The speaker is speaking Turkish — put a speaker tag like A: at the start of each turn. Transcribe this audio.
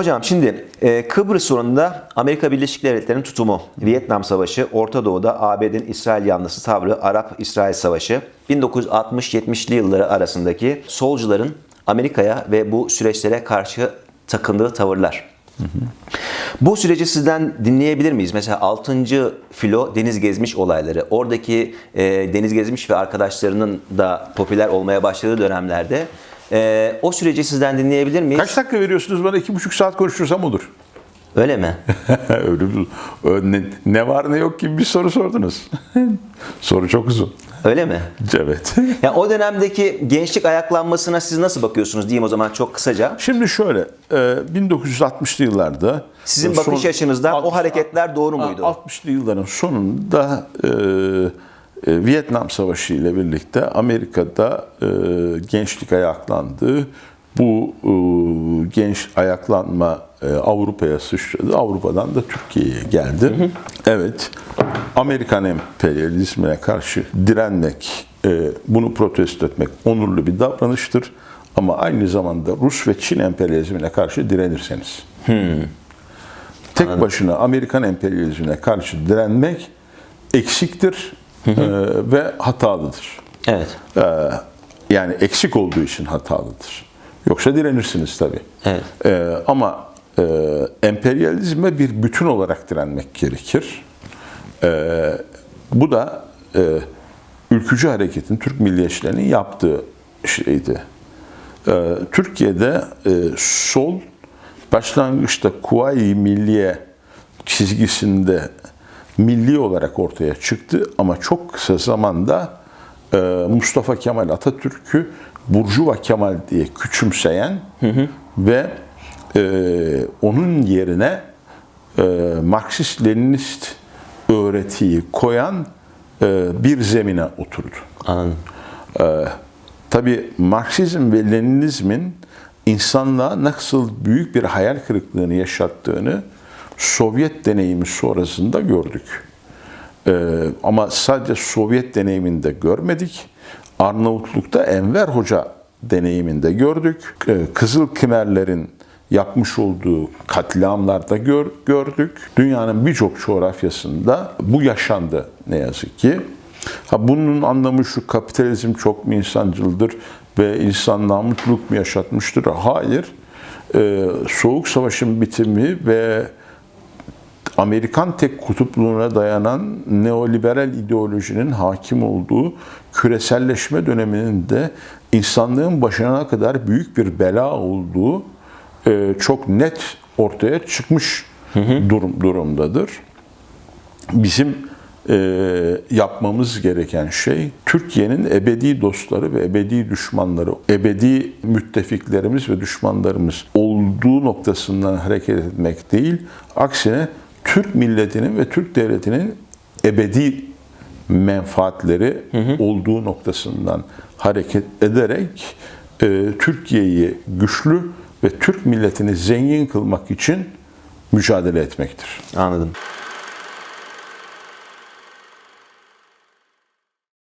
A: Hocam şimdi e, Kıbrıs sorununda Amerika Birleşik Devletleri'nin tutumu, Vietnam Savaşı, Orta Doğu'da ABD'nin İsrail yanlısı tavrı, Arap-İsrail Savaşı, 1960-70'li yılları arasındaki solcuların Amerika'ya ve bu süreçlere karşı takındığı tavırlar. Bu süreci sizden dinleyebilir miyiz? Mesela 6. filo deniz gezmiş olayları. Oradaki e, deniz gezmiş ve arkadaşlarının da popüler olmaya başladığı dönemlerde e, o süreci sizden dinleyebilir miyiz?
B: Kaç dakika veriyorsunuz bana? iki buçuk saat konuşursam olur.
A: Öyle mi?
B: Öyle ne, ne var ne yok gibi bir soru sordunuz. soru çok uzun.
A: Öyle mi?
B: Evet.
A: Ya o dönemdeki gençlik ayaklanmasına siz nasıl bakıyorsunuz diyeyim o zaman çok kısaca.
B: Şimdi şöyle, e, 1960'lı yıllarda
A: Sizin
B: e,
A: bakış açınızdan o
B: 60
A: hareketler doğru muydu?
B: 60'lı yılların sonunda e, e, Vietnam Savaşı ile birlikte Amerika'da e, gençlik ayaklandı. Bu e, genç ayaklanma e, Avrupa'ya sıçradı. Avrupa'dan da Türkiye'ye geldi. Evet, Amerikan emperyalizmine karşı direnmek, bunu protesto etmek onurlu bir davranıştır. Ama aynı zamanda Rus ve Çin emperyalizmine karşı direnirseniz, tek başına Amerikan emperyalizmine karşı direnmek eksiktir e, ve hatalıdır.
A: Evet.
B: E, yani eksik olduğu için hatalıdır. Yoksa direnirsiniz tabii.
A: Evet.
B: E, ama e, emperyalizme bir bütün olarak direnmek gerekir. E, bu da e, ülkücü hareketin, Türk milliyetçilerinin yaptığı şeydi. E, Türkiye'de e, sol başlangıçta Kuvayi Milliye çizgisinde milli olarak ortaya çıktı ama çok kısa zamanda e, Mustafa Kemal Atatürk'ü Burjuva Kemal diye küçümseyen ve e, onun yerine e, Marksist-Leninist öğretiyi koyan e, bir zemine oturdu.
A: Anladım.
B: Ee, tabii Marksizm ve Leninizmin insanlığa nasıl büyük bir hayal kırıklığını yaşattığını Sovyet deneyimi sonrasında gördük. Ee, ama sadece Sovyet deneyiminde görmedik. Arnavutluk'ta Enver Hoca deneyiminde gördük. Ee, Kızıl Kımerlerin yapmış olduğu katliamlarda gör, gördük. Dünyanın birçok coğrafyasında bu yaşandı ne yazık ki. Ha bunun anlamı şu kapitalizm çok mu insancıldır ve insanlığa mutluluk mu yaşatmıştır? Hayır. Ee, Soğuk Savaş'ın bitimi ve Amerikan tek kutupluğuna dayanan neoliberal ideolojinin hakim olduğu küreselleşme döneminin de insanlığın başına kadar büyük bir bela olduğu e, çok net ortaya çıkmış durum durumdadır. Bizim e, yapmamız gereken şey Türkiye'nin ebedi dostları ve ebedi düşmanları, ebedi müttefiklerimiz ve düşmanlarımız olduğu noktasından hareket etmek değil, aksine Türk milletinin ve Türk devletinin ebedi menfaatleri olduğu noktasından hareket ederek e, Türkiye'yi güçlü ve Türk milletini zengin kılmak için mücadele etmektir.
A: Anladım.